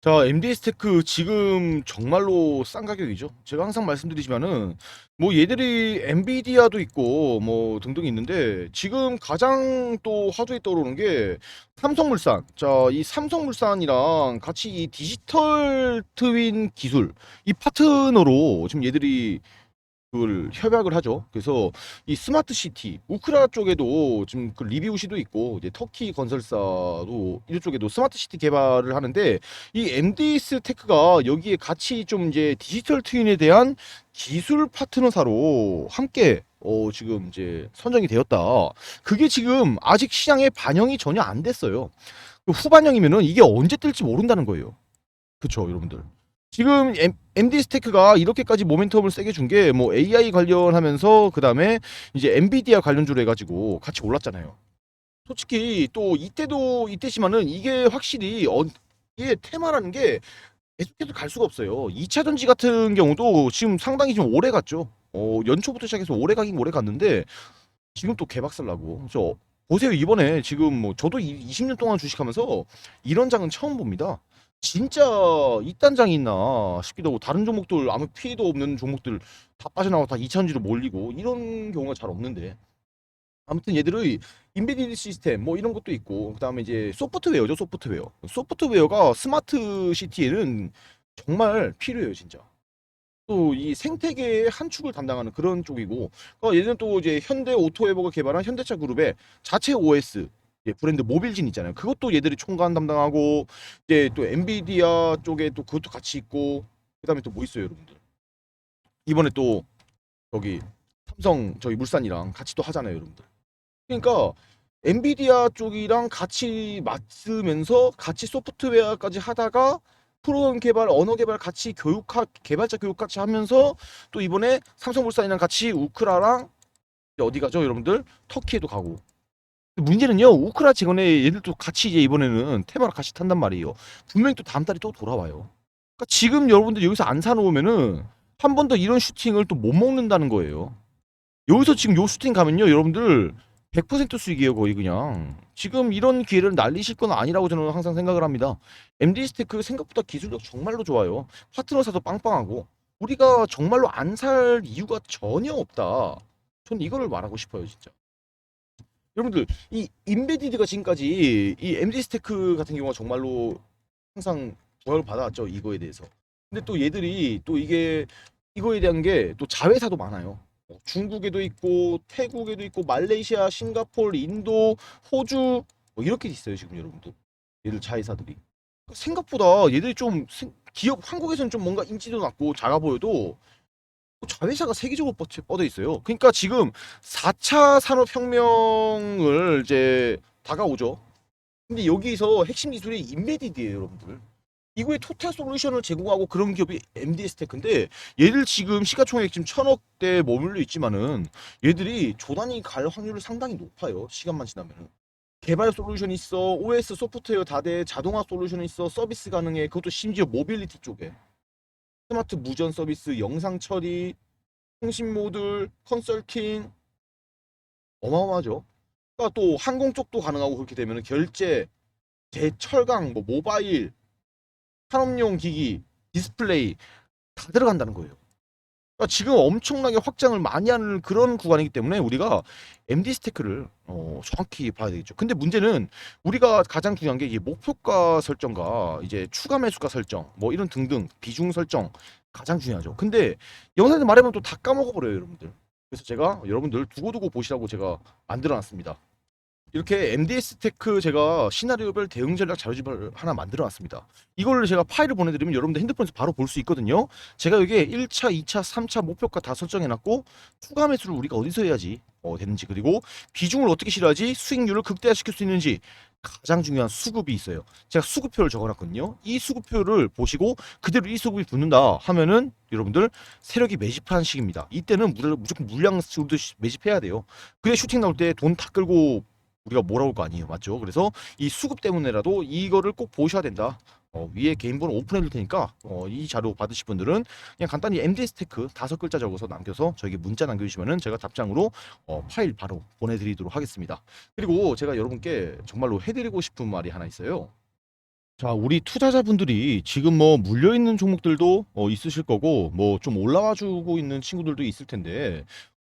자, MD 스테크 지금 정말로 싼 가격이죠. 제가 항상 말씀드리지만은 뭐 얘들이 엔비디아도 있고 뭐 등등 있는데 지금 가장 또 화두에 떠오르는 게 삼성물산. 자, 이 삼성물산이랑 같이 이 디지털 트윈 기술 이 파트너로 지금 얘들이 그걸 협약을 하죠. 그래서 이 스마트 시티 우크라 쪽에도 지금 그 리비우시도 있고 이제 터키 건설사도 이쪽에도 스마트 시티 개발을 하는데 이 MDS 테크가 여기에 같이 좀 이제 디지털 트윈에 대한 기술 파트너사로 함께 어 지금 이제 선정이 되었다. 그게 지금 아직 시장에 반영이 전혀 안 됐어요. 그 후반영이면은 이게 언제 뜰지 모른다는 거예요. 그쵸, 여러분들. 지금 MD 스테이크가 이렇게까지 모멘텀을 세게 준 게 뭐 AI 관련하면서 그 다음에 이제 엔비디아 관련주로 해가지고 같이 올랐잖아요. 솔직히 또 이때도 이때지만은 이게 확실히 어, 이게 테마라는 게 계속해서 갈 수가 없어요. 2차 전지 같은 경우도 지금 상당히 좀 오래 갔죠. 어, 연초부터 시작해서 오래 가긴 오래 갔는데 지금 또 개박살 나고. 저 보세요 이번에 지금 뭐 저도 20년 동안 주식하면서 이런 장은 처음 봅니다. 진짜 이딴 장이 있나 싶기도 하고 다른 종목들 아무 피해도 없는 종목들 다 빠져나와 다 2차전지로 몰리고 이런 경우가 잘 없는데. 아무튼 얘들의 인베디드 시스템 뭐 이런 것도 있고 그다음에 이제 소프트웨어죠 소프트웨어. 소프트웨어가 스마트 시티에는 정말 필요해요 진짜. 또 이 생태계의 한 축을 담당하는 그런 쪽이고 어, 얘는 또 이제 현대 오토웨버가 개발한 현대차 그룹의 자체 OS 예, 브랜드 모빌진 있잖아요 그것도 얘들이 총괄 담당하고 이제 또 엔비디아 쪽에 또 그것도 같이 있고 그다음에 또 뭐 있어요 여러분들 이번에 또 저기 삼성 저희 물산이랑 같이 또 하잖아요 여러분들 그러니까 엔비디아 쪽이랑 같이 맞으면서 같이 소프트웨어까지 하다가 프로그램 개발, 언어 개발 같이 교육하 개발자 교육 같이 하면서 또 이번에 삼성물산이랑 같이 우크라랑 어디 가죠, 여러분들? 터키에도 가고. 문제는요, 우크라 직원에 얘들도 같이 이제 이번에는 테마랑 같이 탄단 말이에요. 분명히 또 다음 달에 또 돌아와요. 그러니까 지금 여러분들 여기서 안 사놓으면은 한 번 더 이런 슈팅을 또 못 먹는다는 거예요. 여기서 지금 요 슈팅 가면요, 여러분들 100% 수익이에요, 거의 그냥. 지금 이런 기회를 날리실 건 아니라고 저는 항상 생각을 합니다. MD 스테이크 생각보다 기술력 정말로 좋아요. 파트너사도 빵빵하고 우리가 정말로 안 살 이유가 전혀 없다. 전 이거를 말하고 싶어요, 진짜. 여러분들 이 인베디드가 지금까지 이 MD 스테이크 같은 경우가 정말로 항상 조언을 받아왔죠, 이거에 대해서. 근데 또 얘들이 또 이게 이거에 대한 게 또 자회사도 많아요. 어, 중국에도 있고 태국에도 있고 말레이시아, 싱가포르, 인도, 호주 뭐 이렇게 있어요 지금 여러분들 얘들 자회사들이 생각보다 얘들이 좀 생- 기업 한국에서는 좀 뭔가 인지도 낮고 작아 보여도 자회사가 세계적으로 뻗- 뻗어 있어요. 그러니까 지금 4차 산업혁명을 이제 다가오죠. 근데 여기서 핵심 기술이 인베디드예요, 여러분들. 이거에 토탈 솔루션을 제공하고 그런 기업이 MD 스테크인데 얘들 지금 시가총액 지금 천억대 머물러 있지만은 얘들이 조단이 갈 확률이 상당히 높아요. 시간만 지나면은. 개발 솔루션 있어, OS 소프트웨어 다돼, 자동화 솔루션 있어, 서비스 가능해. 그것도 심지어 모빌리티 쪽에. 스마트 무전 서비스, 영상 처리, 통신 모듈, 컨설팅 어마어마하죠. 그러니까 또 항공 쪽도 가능하고 그렇게 되면은 결제, 제철강, 뭐 모바일 산업용 기기, 디스플레이 다 들어간다는 거예요. 그러니까 지금 엄청나게 확장을 많이 하는 그런 구간이기 때문에 우리가 MD 스테이크를 어, 정확히 봐야 되겠죠. 근데 문제는 우리가 가장 중요한 게 목표가 설정과 이제 추가 매수가 설정, 뭐 이런 등등 비중 설정 가장 중요하죠. 근데 영상에서 말하면 또 다 까먹어 버려요, 여러분들. 그래서 제가 여러분들 두고두고 보시라고 제가 만들어 놨습니다. 이렇게 MDS 테크 제가 시나리오별 대응 전략 자료집을 하나 만들어 놨습니다. 이걸 제가 파일을 보내드리면 여러분들 핸드폰에서 바로 볼 수 있거든요. 제가 여기에 1차, 2차, 3차 목표가 다 설정해 놨고 추가 매수를 우리가 어디서 해야지 어, 되는지 그리고 비중을 어떻게 실어야지 수익률을 극대화시킬 수 있는지 가장 중요한 수급이 있어요. 제가 수급표를 적어놨거든요. 이 수급표를 보시고 그대로 이 수급이 붙는다 하면은 여러분들 세력이 매집하는 시기입니다. 이때는 무- 무조건 물량 수도 매집해야 돼요. 그래 슈팅 나올 때 돈 다 끌고 우리가 몰아올 거 아니에요. 맞죠? 그래서 이 수급 때문에라도 이거를 꼭 보셔야 된다. 어, 위에 개인 번호 오픈해 둘 테니까 어, 이 자료 받으실 분들은 그냥 간단히 MD 스테크 다섯 글자 적어서 남겨서 저에게 문자 남겨주시면은 제가 답장으로 어, 파일 바로 보내드리도록 하겠습니다. 그리고 제가 여러분께 정말로 해드리고 싶은 말이 하나 있어요. 자, 우리 투자자분들이 지금 뭐 물려 있는 종목들도 어, 있으실 거고 뭐 좀 올라와 주고 있는 친구들도 있을 텐데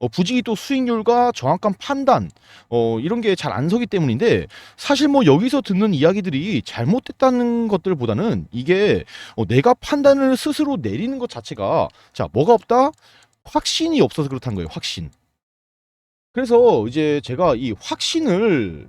어, 부지기 또 수익률과 정확한 판단, 어, 이런 게 잘 안 서기 때문인데, 사실 뭐 여기서 듣는 이야기들이 잘못됐다는 것들보다는 이게 어, 내가 판단을 스스로 내리는 것 자체가, 자, 뭐가 없다? 확신이 없어서 그렇다는 거예요, 확신. 그래서 이제 제가 이 확신을